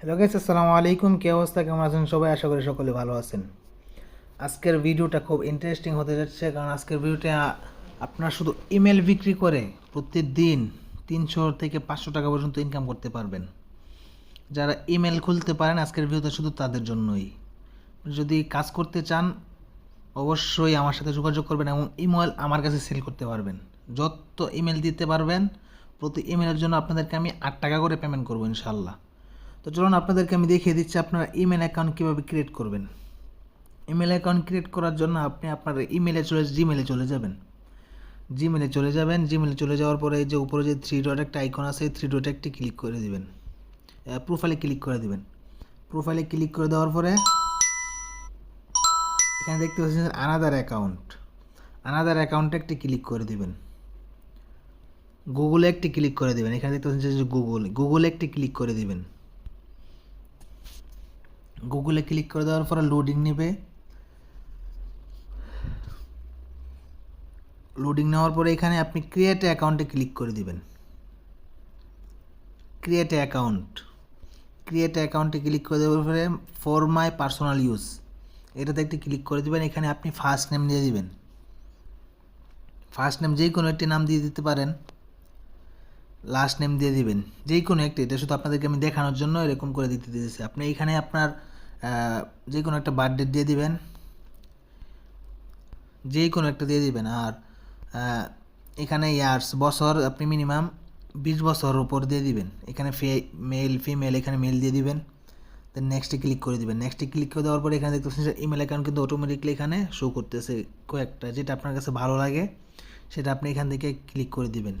Hello guys, আসসালামু আলাইকুম। কি অবস্থা? কেমন আছেন সবাই? আশা করি সকলে ভালো আছেন। আজকের ভিডিওটা খুব ইন্টারেস্টিং হতে যাচ্ছে, কারণ আজকের ভিডিওটা আপনার শুধু ইমেল বিক্রি করে প্রতিদিন তিনশো থেকে পাঁচশো টাকা পর্যন্ত ইনকাম করতে পারবেন। যারা ইমেল খুলতে পারেন, আজকের ভিডিওটা শুধু তাদের জন্যই। যদি কাজ করতে চান, অবশ্যই আমার সাথে যোগাযোগ করবেন এবং ইমেল আমার কাছে সেল করতে পারবেন। যত ইমেল দিতে পারবেন, প্রতি ইমেলের জন্য আপনাদেরকে আমি আট টাকা করে পেমেন্ট করব ইনশাল্লাহ তো চলুন আপনাদেরকে আমি দেখিয়ে দিচ্ছি আপনারা ইমেল অ্যাকাউন্ট কীভাবে ক্রিয়েট করবেন। ইমেল অ্যাকাউন্ট ক্রিয়েট করার জন্য আপনি আপনার ইমেলে চলে জিমেলে চলে যাবেন। জিমেলে চলে যাবেন। জিমেলে চলে যাওয়ার পরে যে উপরে যে থ্রি ডট একটা আইকন আছে থ্রি ডট একটি ক্লিক করে দিবেন। প্রোফাইলে ক্লিক করে দিবেন। প্রোফাইলে ক্লিক করে দেওয়ার পরে এখানে দেখতে পাচ্ছেন আনাদার অ্যাকাউন্ট আনাদার অ্যাকাউন্টে একটি ক্লিক করে দিবেন। গুগলে একটি ক্লিক করে দিবেন। এখানে দেখতে পাচ্ছেন যে গুগল গুগলে একটি ক্লিক করে দিবেন। গুগলে ক্লিক করে দেওয়ার পরে লোডিং নেবে। লোডিং নেওয়ার পরে এখানে আপনি ক্রিয়েট অ্যাকাউন্টে ক্লিক করে দিবেন। ক্রিয়েট অ্যাকাউন্ট ক্রিয়েট অ্যাকাউন্টে ক্লিক করে দেওয়ার পরে ফর মাই পার্সোনাল ইউজ এটাতে একটি ক্লিক করে দিবেন, এখানে আপনি ফার্স্ট নেম দিয়ে দিবেন। ফার্স্ট নেম যে কোনো একটি নাম দিয়ে দিতে পারেন। লাস্ট নেম দিয়ে দিবেন। যে কোনো একটি, এটা শুধু আপনাদেরকে আমি দেখানোর জন্য এরকম করে দিতে দিয়েছি। আপনি এখানে আপনার যে কোনো একটা বার্থডে দিয়ে দিবেন। যে কোনো একটা দিয়ে দিবেন। আর এখানে ইয়ার্স বছর আপনি মিনিমাম বিশ বছর উপর দিয়ে দিবেন। এখানে ফে মেল ফিমেল এখানে মেল দিয়ে দিবেন। দেন নেক্সটে ক্লিক করে দিবেন। নেক্সটে ক্লিক করে দেওয়ার পরে এখানে দেখতে পাচ্ছেন ইমেল অ্যাকাউন্ট কিন্তু অটোমেটিকলি এখানে শো করতেছে কয়েকটা। যেটা আপনার কাছে ভালো লাগে, সেটা আপনি এখান থেকে ক্লিক করে দিবেন।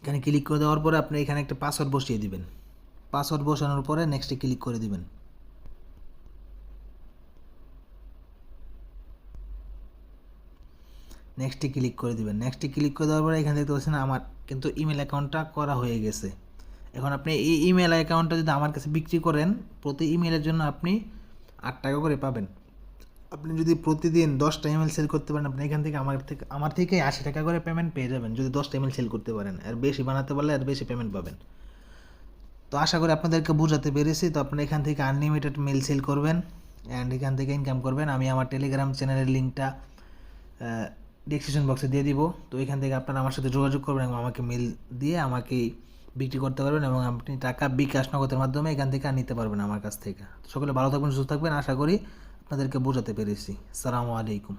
এখানে ক্লিক করে দেওয়ার পরে আপনি এখানে একটা পাসওয়ার্ড বসিয়ে দিবেন। পাসওয়ার্ড বসানোর পরে নেক্সটে ক্লিক করে দিবেন। নেক্সটে ক্লিক করে দিবেন। নেক্সটে ক্লিক করে দেওয়ার পরে এখানে দেখতে পাচ্ছেন আমার কিন্তু ইমেল অ্যাকাউন্টটা করা হয়ে গেছে। এখন আপনি এই ইমেল অ্যাকাউন্টটা যদি আমার কাছে বিক্রি করেন, প্রতি ইমেলের জন্য আপনি আট টাকা করে পাবেন। আপনি যদি প্রতিদিন দশটা ইমেল সেল করতে পারেন, আপনি এখান থেকে আমার থেকে আমার থেকে আশি টাকা করে পেমেন্ট পেয়ে যাবেন। যদি দশটা ইমেল সেল করতে পারেন আর বেশি বানাতে পারলে আর বেশি পেমেন্ট পাবেন। তো আশা করি আপনাদেরকে বোঝাতে পেরেছি। তো আপনি এখান থেকে আনলিমিটেড মেল সেল করবেন অ্যান্ড এখান থেকে ইনকাম করবেন। আমি আমার টেলিগ্রাম চ্যানেলের লিঙ্কটা ডিসক্রিপশন বক্সে দিয়ে দিব। তো এখান থেকে আপনারা আমার সাথে যোগাযোগ করবেন এবং আমাকে মেল দিয়ে আমাকে বিক্রি করতে পারবেন এবং আপনি টাকা বিকাশ নগদের মাধ্যমে এখান থেকে আর নিতে পারবেন আমার কাছ থেকে। সকলে ভালো থাকবেন, সুস্থ থাকবেন। আশা করি আপনাদেরকে বোঝাতে পেরেছি। সালামু আলাইকুম।